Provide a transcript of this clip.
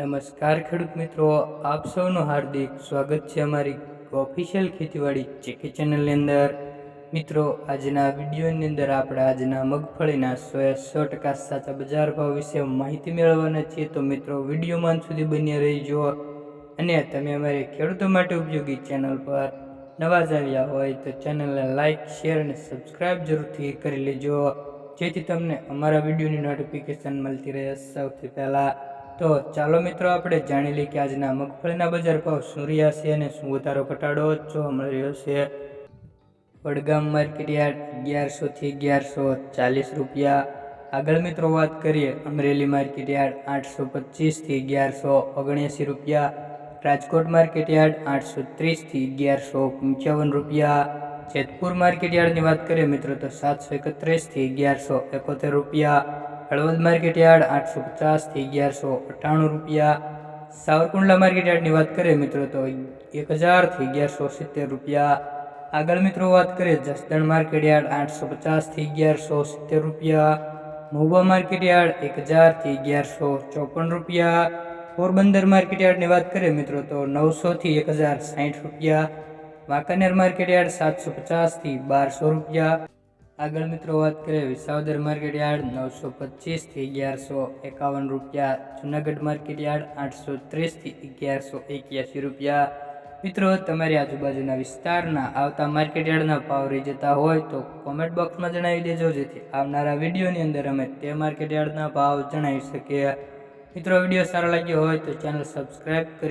નમસ્કાર ખેડૂત મિત્રો, આપ સૌનું હાર્દિક સ્વાગત છે અમારી ઓફિશિયલ ખેતીવાડી ચેકી ચેનલની અંદર. મિત્રો, આજના વિડીયોની અંદર આપણે આજના મગફળીના સો સો ટકા સાચા બજાર ભાવ વિશે માહિતી મેળવવાના છીએ. તો મિત્રો વિડીયોમાં સુધી બન્યા રહી જુઓ અને તમે અમારી ખેડૂતો માટે ઉપયોગી ચેનલ પર નવા જ આવ્યા હોય તો ચેનલને લાઇક શેર અને સબસ્ક્રાઇબ જરૂરથી કરી લેજો. જેથી તમને અમારા વિડીયોની નોટિફિકેશન મળતી રહે સૌથી પહેલાં. તો ચાલો મિત્રો, આપણે જાણી લઈએ કે આજના મગફળીના બજાર ભાવ શું રહ્યા છે અને શું વધારો ઘટાડો જોવા મળી રહ્યો છે. વડગામ માર્કેટ યાર્ડ અગિયારસોથી અગિયારસો ચાલીસ રૂપિયા. આગળ મિત્રો વાત કરીએ, અમરેલી માર્કેટ યાર્ડ આઠસો પચીસથી અગિયારસો ઓગણએંસી રૂપિયા. રાજકોટ માર્કેટ યાર્ડ આઠસો ત્રીસથી અગિયારસો પંચાવન રૂપિયા. જેતપુર માર્કેટ યાર્ડની વાત કરીએ મિત્રો, તો સાતસો એકત્રીસથી અગિયારસો એકોતેર રૂપિયા. હળવદ માર્કેટ યાર્ડ આઠસો પચાસથી અગિયારસો અઠ્ઠાણું રૂપિયા. સાવરકુંડલા માર્કેટ યાર્ડની વાત કરીએ મિત્રો તો એક હજારથી અગિયારસો સિત્તેર રૂપિયા. આગળ મિત્રો વાત કરીએ જસદણ માર્કેટ યાર્ડ આઠસો પચાસથી અગિયારસો સિત્તેર રૂપિયા. મહુવા માર્કેટ યાર્ડ એક હજારથી અગિયારસો ચોપન રૂપિયા. પોરબંદર માર્કેટ યાર્ડની વાત કરીએ મિત્રો તો નવસોથી એક હજાર સાઠ રૂપિયા. વાંકાનેર માર્કેટ યાર્ડ સાતસો પચાસથી બારસો રૂપિયા. આગળ મિત્રો વાત કરીએ, વિસાવદર માર્કેટ યાર્ડ નવસો પચીસથી અગિયારસો એકાવન રૂપિયા, જુનાગઢ માર્કેટ યાર્ડ આઠસો ત્રીસથી અગિયારસો એક્યાસી રૂપિયા. મિત્રો, તમારી આજુબાજુના વિસ્તારના આવતા માર્કેટ યાર્ડના ભાવ રહી જતા હોય તો કોમેન્ટ બોક્સમાં જણાવી દેજો, જેથી આવનારા વિડીયોની અંદર અમે તે માર્કેટ યાર્ડના ભાવ જણાવી શકીએ. મિત્રો વીડિયો સારો લાગ્યો હોય તો ચેનલ સબસ્ક્રાઈબ કરી